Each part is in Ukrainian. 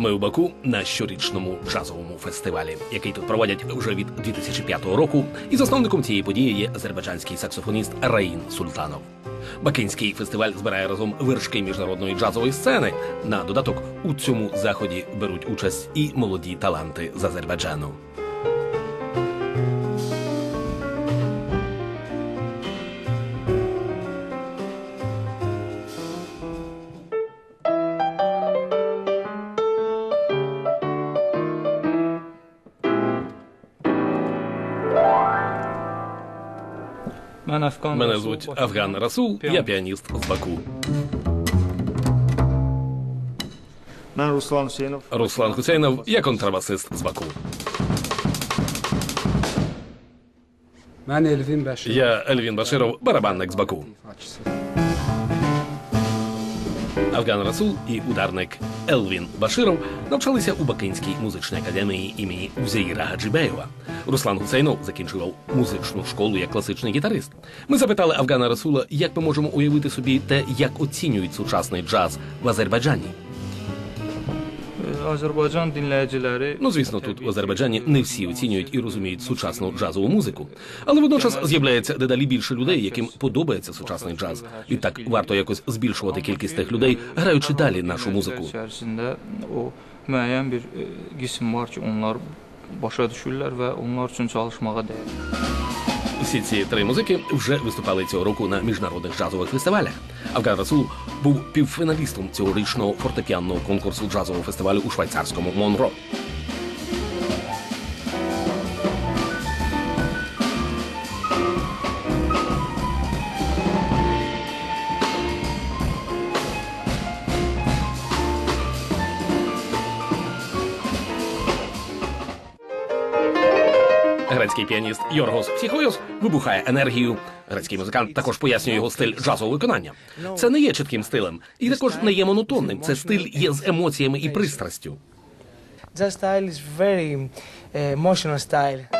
Ми у Баку на щорічному джазовому фестивалі, який тут проводять вже від 2005 року. І засновником цієї події є азербайджанський саксофоніст Раїн Султанов. Бакинський фестиваль збирає разом вершки міжнародної джазової сцени. На додаток у цьому заході беруть участь і молоді таланти з Азербайджану. Мене звуть Афган Расул, я піаніст з Баку. Руслан Хусейнов, я контрабасист з Баку. Я Ельвін Баширов, барабанник з Баку. Афган Расул і ударник Елвін Баширов навчалися у Бакинській музичній академії імені Узеїра Гаджибеєва. Руслан Гусейнов закінчував музичну школу як класичний гітарист. Ми запитали Афгана Расула, як ми можемо уявити собі те, як оцінюють сучасний джаз в Азербайджані. Ну, звісно, тут в Азербайджані не всі оцінюють і розуміють сучасну джазову музику, але водночас з'являється дедалі більше людей, яким подобається сучасний джаз. І так варто якось збільшувати кількість тих людей, граючи далі нашу музику. müəyyən bir e, qism var ki, onlar başa düşürlər və onlar üçün çalışmağa dəyər. Всі ці три музики вже виступали цього року на міжнародних джазових фестивалях. Авгар Расул був півфіналістом цьогорічного фортепіанного конкурсу джазового фестивалю у швейцарському Монро. британський піаніст Йоргос Псіхойос вибухає енергію. Грецький музикант також пояснює його стиль джазового виконання. Це не є чітким стилем, і також не є монотонним. Це стиль є з емоціями і пристрастю.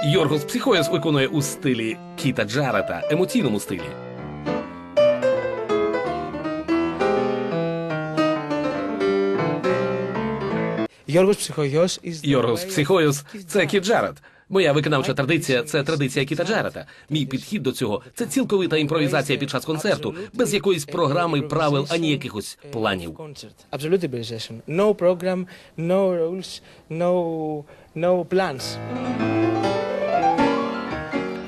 Йоргос Псіхойос виконує у стилі Кіта Джарета, емоційному стилі. Йоргос Психойос це Кіт Джаред. Моя виконавча традиція це традиція Кіта Джарета. Мій підхід до цього це цілковита імпровізація під час концерту, без якоїсь програми, правил ані якихось планів. No program, no rules, no, no plans.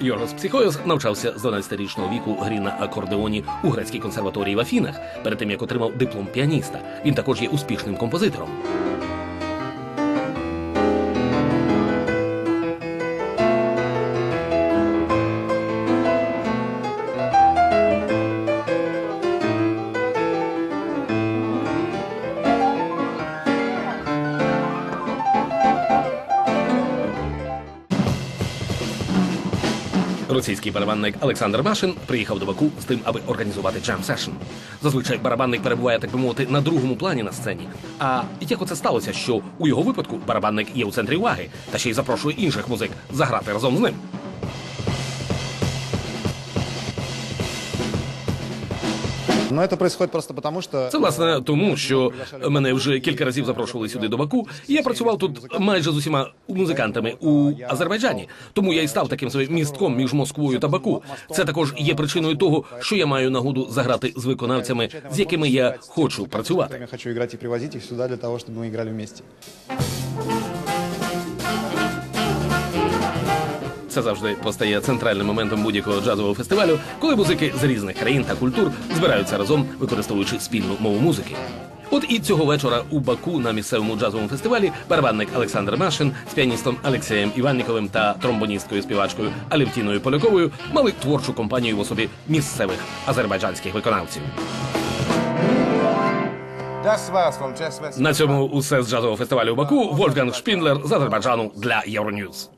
Йоргос Псіхойос навчався з 12-річного віку грі на акордеоні у грецькій консерваторії в Афінах, перед тим як отримав диплом піаніста. Він також є успішним композитором. Російський барабанник Олександр Машин приїхав до Баку з тим, аби організувати джем сешн. Зазвичай барабанник перебуває, так би мовити, на другому плані на сцені. А як оце сталося, що у його випадку барабанник є у центрі уваги та ще й запрошує інших музик заграти разом з ним. Но это происходит просто потому, что... Це власне тому, що мене вже кілька разів запрошували сюди до Баку, і я працював тут майже з усіма музикантами у Азербайджані. Тому я і став таким собі містком між Москвою та Баку. Це також є причиною того, що я маю нагоду заграти з виконавцями, з якими я хочу працювати. Я хочу играть и привозить их сюда для того, чтобы мы играли вместе. Це завжди постає центральним моментом будь-якого джазового фестивалю, коли музики з різних країн та культур збираються разом, використовуючи спільну мову музики. От і цього вечора у Баку на місцевому джазовому фестивалі барабанник Олександр Машин з піаністом Алексеєм Іванніковим та тромбоністкою співачкою Алевтіною Поляковою мали творчу компанію в особі місцевих азербайджанських виконавців. На цьому усе з джазового фестивалю у Баку. Вольфганг Шпіндлер з Азербайджану для Євроньюз.